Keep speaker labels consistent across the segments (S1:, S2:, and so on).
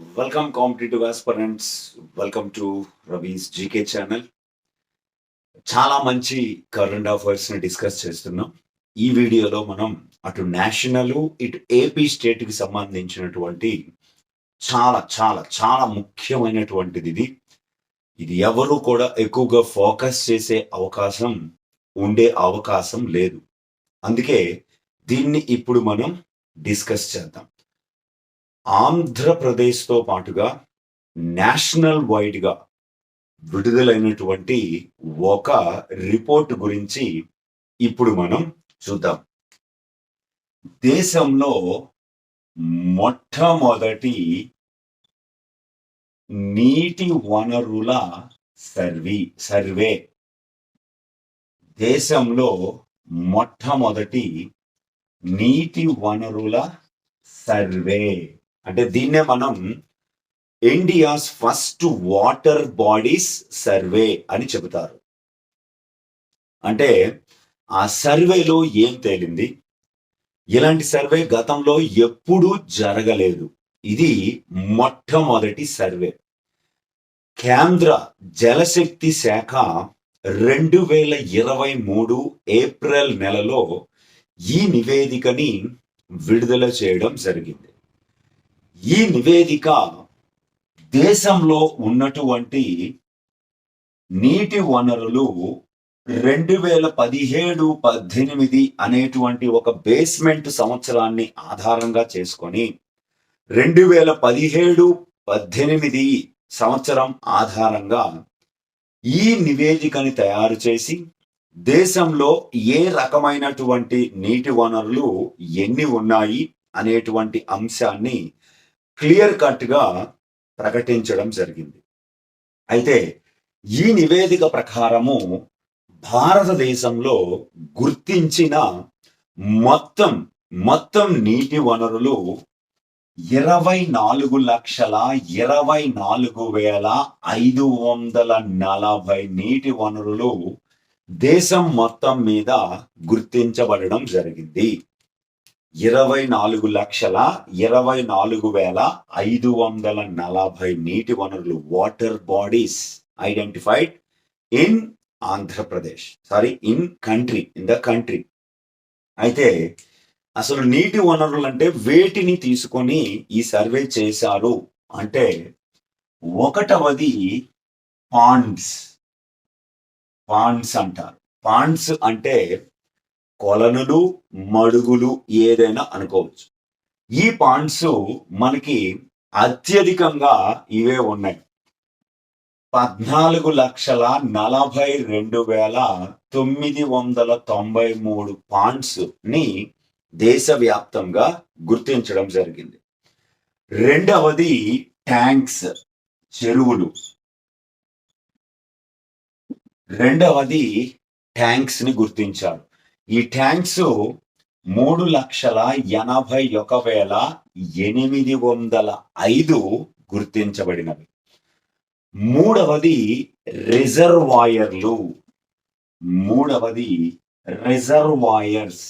S1: Welcome competitive aspirants welcome to Ravi's GK channel చాలా మంచి current అఫైర్స్ని discuss చేస్తున్నాం. ఈ వీడియోలో మనం అటు నేషనల్ ఇటు ఏపీ స్టేట్కి సంబంధించినటువంటి చాలా చాలా చాలా ముఖ్యమైనటువంటిది ఇది. ఇది ఎవరు కూడా ఎక్కువగా ఫోకస్ చేసే అవకాశం ఉండే అవకాశం లేదు. అందుకే దీన్ని ఇప్పుడు మనం డిస్కస్ చేద్దాం. ఆంధ్రప్రదేశ్తో పాటుగా నేషనల్ వైడ్గా విడుదలైనటువంటి ఒక రిపోర్ట్ గురించి ఇప్పుడు మనం చూద్దాం. దేశంలో మొట్టమొదటి నీటి వనరుల సర్వీ సర్వే. దేశంలో మొట్టమొదటి నీటి వనరుల సర్వే. అంటే దీన్నే మనం India's first water bodies survey అని చెబుతారు. అంటే ఆ సర్వేలో ఏం తేలింది? ఇలాంటి సర్వే గతంలో ఎప్పుడూ జరగలేదు. ఇది మొట్టమొదటి సర్వే కేంద్ర జలశక్తి శాఖ రెండు వేల ఇరవై మూడు ఏప్రిల్ నెలలో ఈ నివేదికని విడుదల చేయడం జరిగింది. ఈ నివేదిక దేశంలో ఉన్నటువంటి నీటి వనరులు రెండు వేల పదిహేడు పద్దెనిమిది అనేటువంటి ఒక బేస్మెంట్ సంవత్సరాన్ని ఆధారంగా చేసుకొని రెండు వేల పదిహేడు పద్దెనిమిది సంవత్సరం ఆధారంగా ఈ నివేదికని తయారు చేసి దేశంలో ఏ రకమైనటువంటి నీటి వనరులు ఎన్ని ఉన్నాయి అనేటువంటి అంశాన్ని క్లియర్ కట్గా ప్రకటించడం జరిగింది. అయితే ఈ నివేదిక ప్రకారము భారతదేశంలో గుర్తించిన మొత్తం మొత్తం నీటి వనరులు ఇరవై నాలుగు లక్షల ఇరవై నాలుగు వేల ఐదు వందల నలభై నీటి వనరులు దేశం మొత్తం మీద గుర్తించబడడం జరిగింది. ఇరవై నాలుగు లక్షల ఇరవై నాలుగు వేల ఐదు వందల నలభై నీటి వనరులు water bodies identified in Andhra Pradesh sorry in country in the country అయితే అసలు నీటి వనరులు అంటే వేటిని తీసుకొని ఈ సర్వే చేశారు అంటే ఒకటవది పాండ్స్ పాండ్స్ అంటారు. పాండ్స్ అంటే కొలనులు మడుగులు ఏదైనా అనుకోవచ్చు. ఈ పాండ్స్ మనకి అత్యధికంగా ఇవే ఉన్నాయి. పద్నాలుగు లక్షల నలభై రెండు వేల తొమ్మిది వందల తొంభై మూడు పాయింట్స్ని దేశవ్యాప్తంగా గుర్తించడం జరిగింది. రెండవది ట్యాంక్స్ చెరువులు. రెండవది ట్యాంక్స్ని గుర్తించారు. ఈ ట్యాంక్స్ మూడు లక్షల ఎనభై ఒక వేల ఎనిమిది వందల ఐదు గుర్తించబడినవి. మూడవది రిజర్వాయర్లు. మూడవది రిజర్వాయర్స్.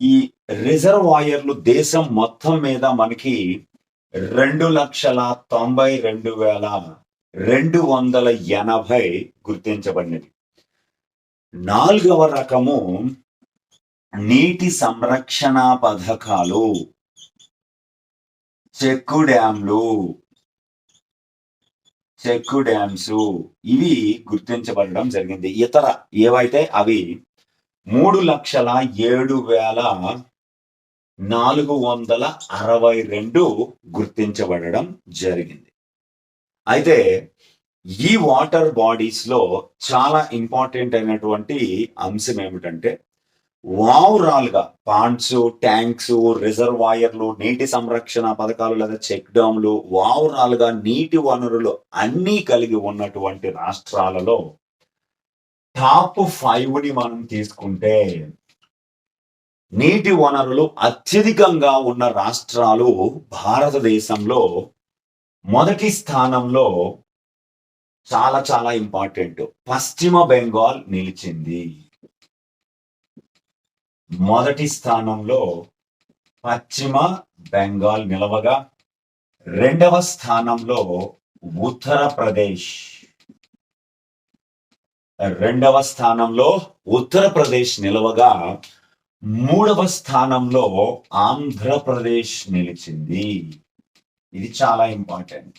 S1: ఈ రిజర్వాయర్లు దేశం మొత్తం మీద మనకి రెండు లక్షల తొంభై రెండు వేల రెండు వందల ఎనభై గుర్తించబడినవి. నాలుగవ రకము నీటి సంరక్షణ పథకాలు. చెక్కు డ్యాంలు చెక్కు డ్యామ్స్. ఇవి గుర్తించబడడం జరిగింది. ఇతర ఏవైతే అవి మూడు లక్షల ఏడు వేల నాలుగు వందల అరవై రెండు గుర్తించబడడం జరిగింది. అయితే ఈ వాటర్ బాడీస్లో చాలా ఇంపార్టెంట్ అయినటువంటి అంశం ఏమిటంటే ఓవరాల్గా పాండ్స్ ట్యాంక్స్ రిజర్వాయర్లు నీటి సంరక్షణ పథకాలు లేదా చెక్ డ్యామ్లు ఓవరాల్గా నీటి వనరులు అన్నీ కలిగి ఉన్నటువంటి రాష్ట్రాలలో టాప్ ఫైవ్ని మనం తీసుకుంటే నీటి వనరులు అత్యధికంగా ఉన్న రాష్ట్రాలు భారతదేశంలో మొదటి స్థానంలో చాలా చాలా ఇంపార్టెంట్. పశ్చిమ బెంగాల్ నిలిచింది. మొదటి స్థానంలో పశ్చిమ బెంగాల్ నిలవగా రెండవ స్థానంలో ఉత్తరప్రదేశ్. రెండవ స్థానంలో ఉత్తరప్రదేశ్ నిలవగా మూడవ స్థానంలో ఆంధ్రప్రదేశ్ నిలిచింది. ఇది చాలా ఇంపార్టెంట్.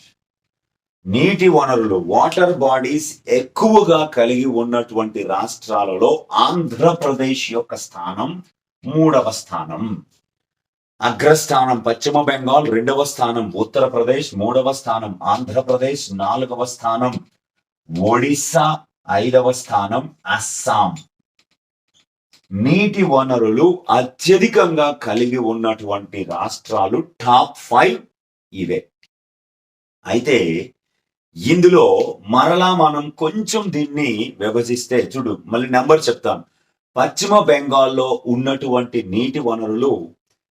S1: నీటి వనరులు వాటర్ బాడీస్ ఎక్కువగా కలిగి ఉన్నటువంటి రాష్ట్రాలలో ఆంధ్రప్రదేశ్ యొక్క స్థానం మూడవ స్థానం. అగ్రస్థానం పశ్చిమ బెంగాల్ రెండవ స్థానం ఉత్తరప్రదేశ్ మూడవ స్థానం ఆంధ్రప్రదేశ్ నాలుగవ స్థానం ఒడిస్సా ఐదవ స్థానం అస్సాం. నీటి వనరులు అత్యధికంగా కలిగి ఉన్నటువంటి రాష్ట్రాలు టాప్ ఫైవ్ ఇవే. అయితే ఇందులో మరలా మనం కొంచెం దీన్ని విభజిస్తే చూడు మళ్ళీ నెంబర్ చెప్తాను. పశ్చిమ బెంగాల్లో ఉన్నటువంటి నీటి వనరులు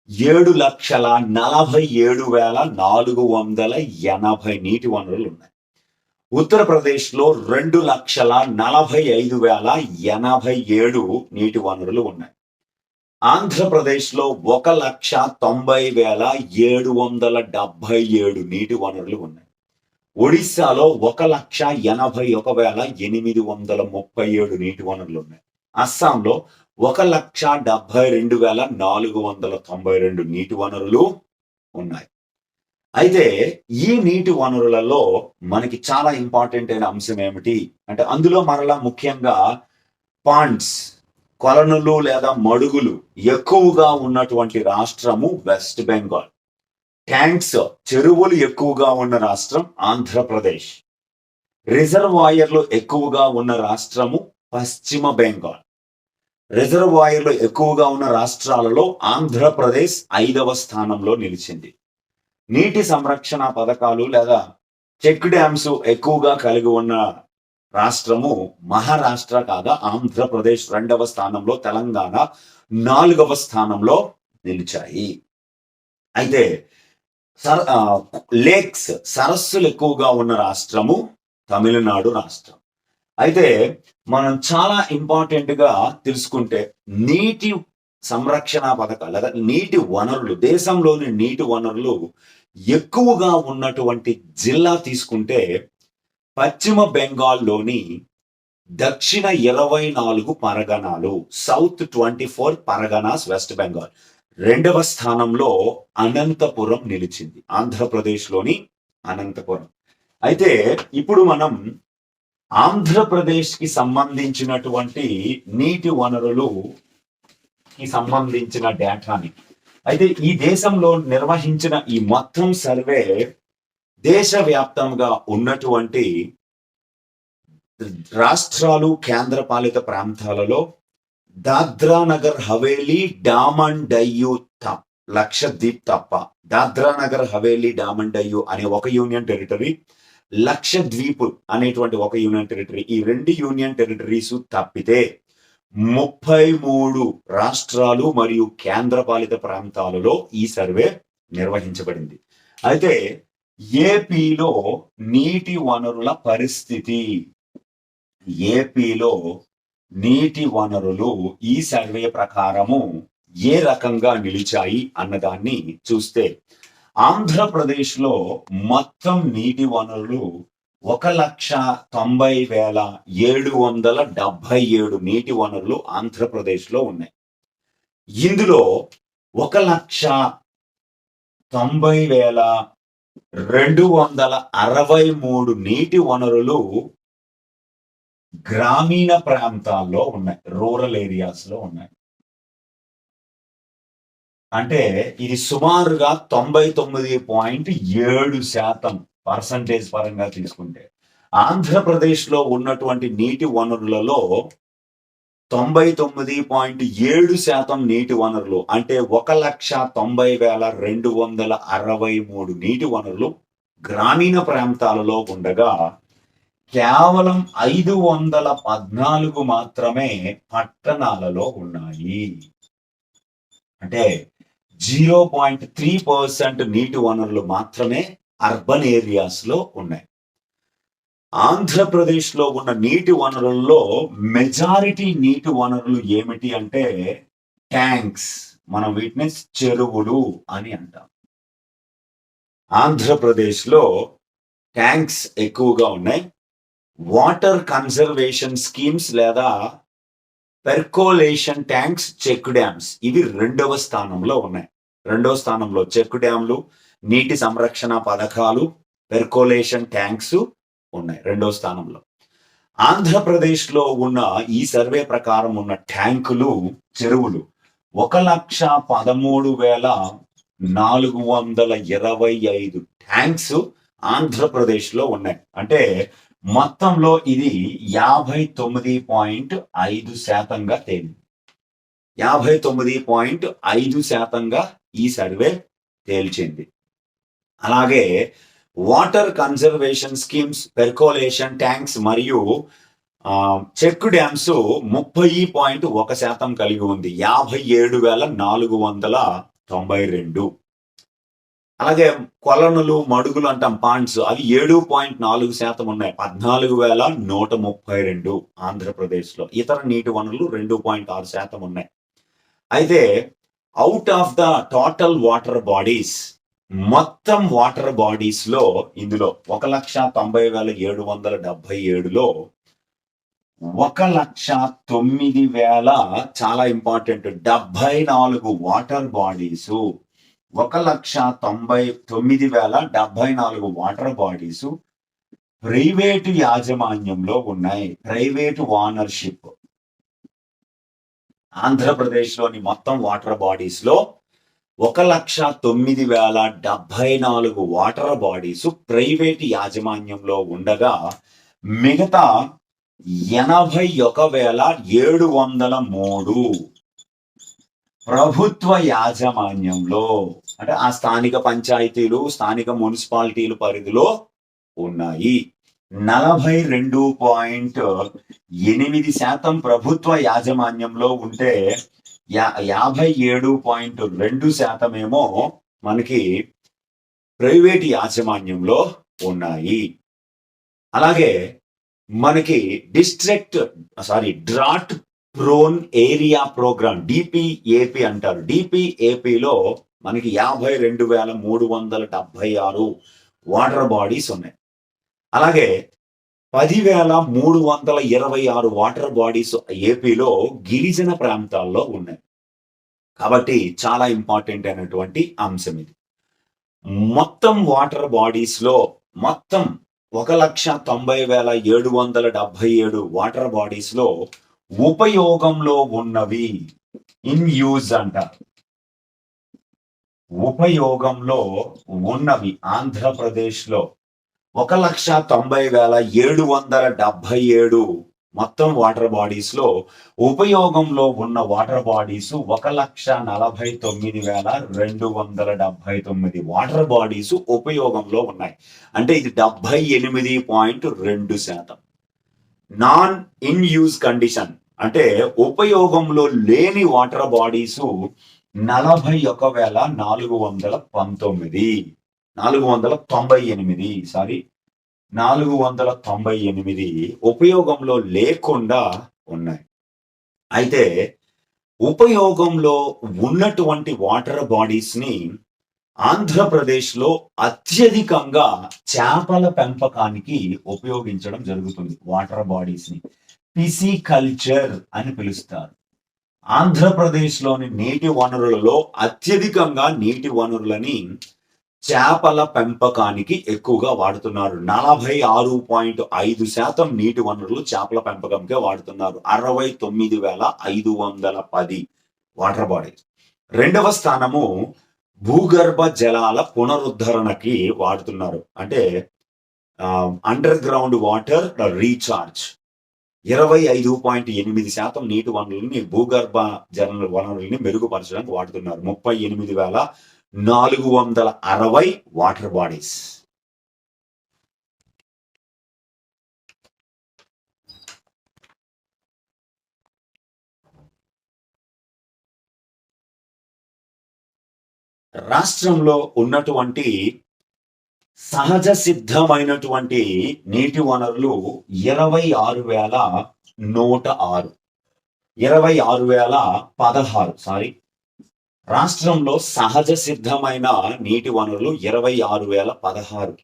S1: ఏడు లక్షల నలభై ఏడు వేల నాలుగు వందల ఎనభై నీటి వనరులు ఉన్నాయి. ఉత్తరప్రదేశ్లో రెండు లక్షల నలభై ఐదు వేల ఎనభై ఏడు నీటి వనరులు ఉన్నాయి. ఆంధ్రప్రదేశ్లో ఒక లక్ష తొంభై వేల ఏడు వందల డెబ్బై ఏడు నీటి వనరులు ఉన్నాయి. ఒడిశాలో ఒక లక్ష ఎనభై ఒక వేల ఎనిమిది వందల ముప్పై ఏడు నీటి వనరులు ఉన్నాయి. అస్సాంలో ఒక లక్ష డెబ్బై రెండు వేల నాలుగు వందల తొంభై రెండు నీటి వనరులు ఉన్నాయి. అయితే ఈ నీటి వనరులలో మనకి చాలా ఇంపార్టెంట్ అయిన అంశం ఏమిటి అంటే అందులో మరలా ముఖ్యంగా పాండ్స్ కొలనులు లేదా మడుగులు ఎక్కువగా ఉన్నటువంటి రాష్ట్రము వెస్ట్ బెంగాల్ ట్యాంక్స్ చెరువులు ఎక్కువగా ఉన్న రాష్ట్రం ఆంధ్రప్రదేశ్. రిజర్వాయర్లు ఎక్కువగా ఉన్న రాష్ట్రము పశ్చిమ బెంగాల్. రిజర్వాయర్లు ఎక్కువగా ఉన్న రాష్ట్రాలలో ఆంధ్రప్రదేశ్ ఐదవ స్థానంలో నిలిచింది. నీటి సంరక్షణ పథకాలు లేదా చెక్ డ్యామ్స్ ఎక్కువగా కలిగి ఉన్న రాష్ట్రము మహారాష్ట్ర కాగా ఆంధ్రప్రదేశ్ రెండవ స్థానంలో తెలంగాణ నాలుగవ స్థానంలో నిలిచాయి. అయితే సర లేక్స్ సరస్సులు ఎక్కువగా ఉన్న రాష్ట్రము తమిళనాడు రాష్ట్రం. అయితే మనం చాలా ఇంపార్టెంట్గా తెలుసుకుంటే నీటి సంరక్షణ పథకాలు లేదా నీటి వనరులు దేశంలోని నీటి వనరులు ఎక్కువగా ఉన్నటువంటి జిల్లా తీసుకుంటే పశ్చిమ బెంగాల్లోని దక్షిణ ఇరవై నాలుగు పరగణాలు south twenty four Parganas west Bengal. రెండవ స్థానంలో అనంతపురం నిలిచింది ఆంధ్రప్రదేశ్లోని అనంతపురం. అయితే ఇప్పుడు మనం ఆంధ్రప్రదేశ్కి సంబంధించినటువంటి నీటి వనరులు కి సంబంధించిన డేటాని. అయితే ఈ దేశంలో నిర్వహించిన ఈ మొత్తం సర్వే దేశవ్యాప్తంగా ఉన్నటువంటి రాష్ట్రాలు కేంద్రపాలిత ప్రాంతాలలో దాద్రా నగర్ హవేలీ డామన్ డయ్యూ తప్ లక్షద్వీప్ తప్ప దాద్రా నగర్ హవేలీ డామన్ డయ్యూ అనే ఒక యూనియన్ టెరిటరీ లక్షద్వీప్ అనేటువంటి ఒక యూనియన్ టెరిటరీ ఈ రెండు యూనియన్ టెరిటరీస్ తప్పితే ముప్పై మూడు రాష్ట్రాలు మరియు కేంద్రపాలిత ప్రాంతాలలో ఈ సర్వే నిర్వహించబడింది. అయితే ఏపీలో నీటి వనరుల పరిస్థితి ఏపీలో నీటి వనరులు ఈ సర్వే ప్రకారము ఏ రకంగా నిలిచాయి అన్నదాన్ని చూస్తే ఆంధ్రప్రదేశ్లో మొత్తం నీటి వనరులు ఒక లక్ష తొంభై వేల ఏడు వందల డెబ్బై ఏడు నీటి వనరులు ఆంధ్రప్రదేశ్లో ఉన్నాయి. ఇందులో ఒక లక్ష తొంభై వేల రెండు వందల అరవై మూడు నీటి వనరులు గ్రామీణ ప్రాంతాల్లో ఉన్నాయి రూరల్ ఏరియాస్లో ఉన్నాయి. అంటే ఇది సుమారుగా తొంభై తొమ్మిది పాయింట్ ఏడు శాతం పర్సంటేజ్ పరంగా తీసుకుంటే ఆంధ్రప్రదేశ్లో ఉన్నటువంటి నీటి వనరులలో తొంభై తొమ్మిది పాయింట్ ఏడు శాతం నీటి వనరులు అంటే ఒక లక్ష తొంభై వేల రెండు వందల అరవై మూడు నీటి వనరులు గ్రామీణ ప్రాంతాలలో ఉండగా కేవలం ఐదు వందల పద్నాలుగు మాత్రమే పట్టణాలలో ఉన్నాయి. అంటే జీరో పాయింట్ త్రీ పర్సెంట్ నీటి వనరులు మాత్రమే అర్బన్ ఏరియాస్లో ఉన్నాయి. ఆంధ్రప్రదేశ్లో ఉన్న నీటి వనరుల్లో మెజారిటీ నీటి వనరులు ఏమిటి అంటే ట్యాంక్స్. మనం వీటిని చెరువులు అని అంటాం. ఆంధ్రప్రదేశ్లో ట్యాంక్స్ ఎక్కువగా ఉన్నాయి. వాటర్ కన్జర్వేషన్ స్కీమ్స్ లేదా పెర్కోలేషన్ ట్యాంక్స్ చెక్ డ్యామ్స్. ఇవి రెండవ స్థానంలో ఉన్నాయి. రెండవ స్థానంలో చెక్ డ్యామ్లు నీటి సంరక్షణ పథకాలు పెర్కోలేషన్ ట్యాంక్స్ ఉన్నాయి రెండవ స్థానంలో. ఆంధ్రప్రదేశ్లో ఉన్న ఈ సర్వే ప్రకారం ఉన్న ట్యాంకులు చెరువులు ఒక లక్ష పదమూడు వేల నాలుగు వందల ఇరవై ఐదు ట్యాంక్స్ ఆంధ్రప్రదేశ్లో ఉన్నాయి. అంటే మొత్తంలో ఇది యాభై తొమ్మిది పాయింట్ ఐదు శాతంగా తేలింది. యాభై తొమ్మిది పాయింట్ ఐదు శాతంగా ఈ సర్వే తేల్చింది. అలాగే water conservation schemes percolation tanks మరియు చెక్ డ్యామ్స్ ముప్పై పాయింట్ ఒక శాతం కలిగి ఉంది. యాభై ఏడు వేల నాలుగు వందల తొంభై రెండు. అలాగే కొలనులు మడుగులు అంటాం పాండ్స్. అవి ఏడు పాయింట్ నాలుగు శాతం ఉన్నాయి. పద్నాలుగు వేల నూట ముప్పై రెండు ఆంధ్రప్రదేశ్లో. ఇతర నీటి వనరులు రెండు పాయింట్ ఆరు శాతం ఉన్నాయి. అయితే out of the total water bodies మొత్తం వాటర్ బాడీస్లో ఇందులో ఒక లక్ష తొంభై వేల ఏడు వందల డెబ్బై ఏడులో ఒక లక్ష తొమ్మిది వేల చాలా ఇంపార్టెంట్ డెబ్బై నాలుగు వాటర్ బాడీస్ ఒక లక్ష తొంభై తొమ్మిది వేల డెబ్బై నాలుగు వాటర్ బాడీస్ ప్రైవేటు యాజమాన్యంలో ఉన్నాయి. Private ownership. ఆంధ్రప్రదేశ్లోని మొత్తం వాటర్ బాడీస్లో ఒక లక్ష తొమ్మిది వేల డెబ్బై నాలుగు వాటర్ బాడీస్ ప్రైవేట్ యాజమాన్యంలో ఉండగా మిగతా ఎనభై ఒక వేల ఏడు వందల మూడు ప్రభుత్వ యాజమాన్యంలో అంటే ఆ స్థానిక పంచాయతీలు స్థానిక మున్సిపాలిటీల పరిధిలో ఉన్నాయి. నలభై రెండు పాయింట్ ఎనిమిది శాతం ప్రభుత్వ యాజమాన్యంలో ఉంటే యా యాభై ఏడు పాయింట్ రెండు శాతమేమో మనకి ప్రైవేట్ యాజమాన్యంలో ఉన్నాయి. అలాగే మనకి district sorry drought prone area programme DPAP అంటారు. డిపిఏపిలో మనకి యాభై రెండు వేల మూడు వందల డెబ్బై ఆరు వాటర్ బాడీస్ ఉన్నాయి. అలాగే పదివేల మూడు వందల ఇరవై ఆరు వాటర్ బాడీస్ ఏపీలో గిరిజన ప్రాంతాల్లో ఉన్నాయి. కాబట్టి చాలా ఇంపార్టెంట్ అయినటువంటి అంశం ఇది. మొత్తం వాటర్ బాడీస్లో మొత్తం ఒక లక్ష తొంభై వేల ఏడు వందల డెబ్బై ఏడు వాటర్ బాడీస్లో ఉపయోగంలో ఉన్నవి ఇన్ యూజ్ అంటారు. ఉపయోగంలో ఉన్నవి ఆంధ్రప్రదేశ్లో. ఒక లక్ష తొంభై వేల ఏడు వందల డెబ్బై ఏడు మొత్తం వాటర్ బాడీస్లో ఉపయోగంలో ఉన్న వాటర్ బాడీస్ ఒక లక్ష నలభై తొమ్మిది వేల రెండు వందల డెబ్బై తొమ్మిది వాటర్ బాడీస్ ఉపయోగంలో ఉన్నాయి. అంటే ఇది డెబ్బై ఎనిమిది పాయింట్ రెండు శాతం. నాన్ ఇన్ యూజ్ కండిషన్ అంటే ఉపయోగంలో లేని వాటర్ బాడీస్ నలభై ఒక వేల నాలుగు వందల పంతొమ్మిది. నాలుగు వందల తొంభై ఎనిమిది. సారీ నాలుగు వందల తొంభై ఎనిమిది ఉపయోగంలో లేకుండా ఉన్నాయి. అయితే ఉపయోగంలో ఉన్నటువంటి వాటర్ బాడీస్ని ఆంధ్రప్రదేశ్లో అత్యధికంగా చేపల పెంపకానికి ఉపయోగించడం జరుగుతుంది. వాటర్ బాడీస్ని. పిసికల్చర్ అని పిలుస్తారు. ఆంధ్రప్రదేశ్లోని నీటి వనరులలో అత్యధికంగా నీటి వనరులని చేపల పెంపకానికి ఎక్కువగా వాడుతున్నారు. నలభై ఆరు పాయింట్ ఐదు శాతం నీటి వనరులు చేపల పెంపకంకే వాడుతున్నారు. అరవై తొమ్మిది వేల ఐదు వందల పది వాటర్ బాడీస్. రెండవ స్థానము భూగర్భ జలాల పునరుద్ధరణకి వాడుతున్నారు. అంటే అండర్ గ్రౌండ్ వాటర్ రీఛార్జ్ ఇరవై ఐదు పాయింట్ ఎనిమిది శాతం నీటి వనరుల్ని భూగర్భ జల వనరుల్ని మెరుగుపరచడానికి వాడుతున్నారు. ముప్పై ఎనిమిది వేల నాలుగు వందల అరవై వాటర్ బాడీస్. రాష్ట్రంలో ఉన్నటువంటి సహజ సిద్ధమైనటువంటి నీటి వనరులు ఇరవై ఆరు వేల నూట ఆరు. ఇరవై ఆరు వేల పదహారు సారీ. రాష్ట్రంలో సహజ సిద్ధమైన నీటి వనరులు ఇరవై ఆరు వేల పదహారు.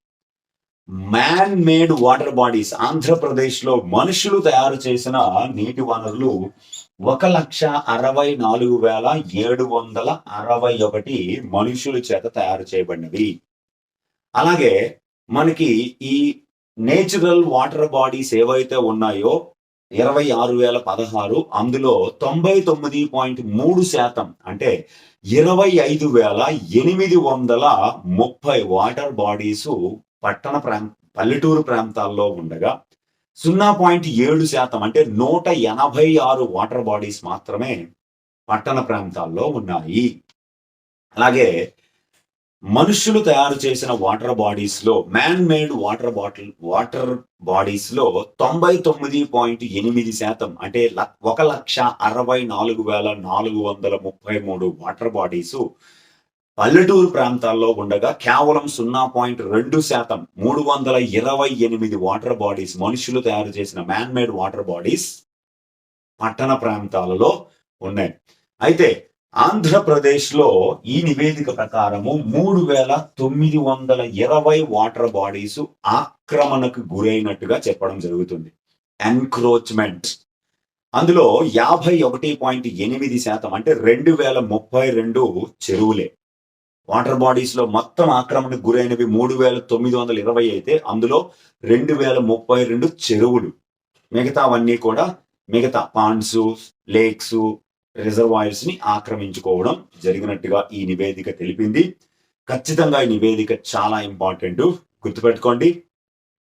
S1: మ్యాన్ మేడ్ వాటర్ బాడీస్ ఆంధ్రప్రదేశ్లో మనుషులు తయారు చేసిన నీటి వనరులు ఒక లక్ష అరవై నాలుగు వేల ఏడు వందల అరవై ఒకటి మనుషుల చేత తయారు చేయబడినవి. అలాగే మనకి ఈ నేచురల్ వాటర్ బాడీస్ ఏవైతే ఉన్నాయో ఇరవై ఆరు వేల పదహారు అందులో తొంభై తొమ్మిది పాయింట్ మూడు శాతం అంటే ఇరవై ఐదు వేల ఎనిమిది వందల ముప్పై వాటర్ బాడీస్ పట్టణ ప్రాంత పల్లెటూరు ప్రాంతాల్లో ఉండగా సున్నా పాయింట్ ఏడు శాతం అంటే నూట ఎనభై ఆరు వాటర్ బాడీస్ మాత్రమే పట్టణ ప్రాంతాల్లో ఉన్నాయి. అలాగే మనుషులు తయారు చేసిన water బాడీస్లో man made water bottle water బాడీస్లో తొంభై తొమ్మిది పాయింట్ ఎనిమిది శాతం అంటే ఒక లక్ష అరవై నాలుగు వేల నాలుగు వందల ముప్పై మూడు వాటర్ బాడీస్ పల్లెటూరు ప్రాంతాల్లో ఉండగా కేవలం సున్నా పాయింట్ రెండు శాతం మూడు వందల ఇరవై ఎనిమిది వాటర్ బాడీస్ మనుషులు తయారు చేసిన మ్యాన్ మేడ్ వాటర్ బాడీస్ పట్టణ ప్రాంతాలలో ఉన్నాయి. అయితే ఆంధ్రప్రదేశ్లో ఈ నివేదిక ప్రకారము మూడు వేల తొమ్మిది వందల ఇరవై వాటర్ బాడీస్ ఆక్రమణకు గురైనట్టుగా చెప్పడం జరుగుతుంది. ఎన్క్రోచ్మెంట్ అందులో యాభై ఒకటి పాయింట్ ఎనిమిది శాతం అంటే రెండు వేల ముప్పై రెండు చెరువులే. వాటర్ బాడీస్లో మొత్తం ఆక్రమణకు గురైనవి మూడు వేల తొమ్మిది వందల ఇరవై అయితే అందులో రెండు వేల ముప్పై రెండు చెరువులు. మిగతావన్నీ కూడా మిగతా పాండ్స్ లేక్స్ రిజర్వాయర్స్ని ఆక్రమించుకోవడం జరిగినట్టుగా ఈ నివేదిక తెలిపింది. ఖచ్చితంగా ఈ నివేదిక చాలా ఇంపార్టెంట్. గుర్తుపెట్టుకోండి